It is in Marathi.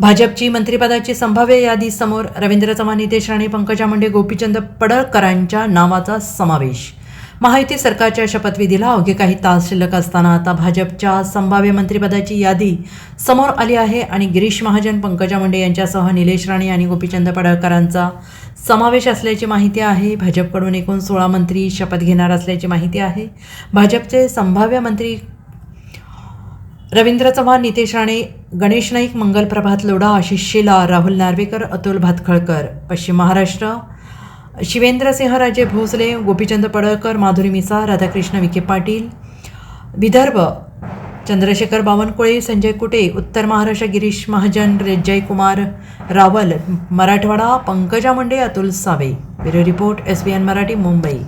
भाजपची मंत्रिपदाची संभाव्य यादी समोर रवींद्र चव्हाण नितेश राणे पंकजा मुंडे गोपीचंद पडळकरांच्या नावाचा समावेश. महायुती सरकारच्या शपथविधीला अवघे काही तास शिल्लक असताना आता भाजपच्या संभाव्य मंत्रिपदाची यादी समोर आली आहे आणि गिरीश महाजन पंकजा मुंडे यांच्यासह निलेश राणे आणि गोपीचंद पडळकरांचा समावेश असल्याची माहिती आहे. भाजपकडून एकूण सोळा मंत्री शपथ घेणार असल्याची माहिती आहे. भाजपचे संभाव्य मंत्री रवींद्र चव्हाण नितेश राणे गणेश नाईक मंगल प्रभात लोढा आशिष शिला राहुल नार्वेकर अतुल भातखळकर. पश्चिम महाराष्ट्र. शिवेंद्रसिंहराजे भोसले गोपीचंद पडळकर माधुरी मिसा Radhakrishna Vikhe Patil. Vidarbha. Chandrashekhar Bawankule Sanjay Kute Uttar Maharashtra Girish Mahajan Kumar Rawal Marathwada Pankaja Munde Atul Save. Bureau report S B N Marathi Mumbai.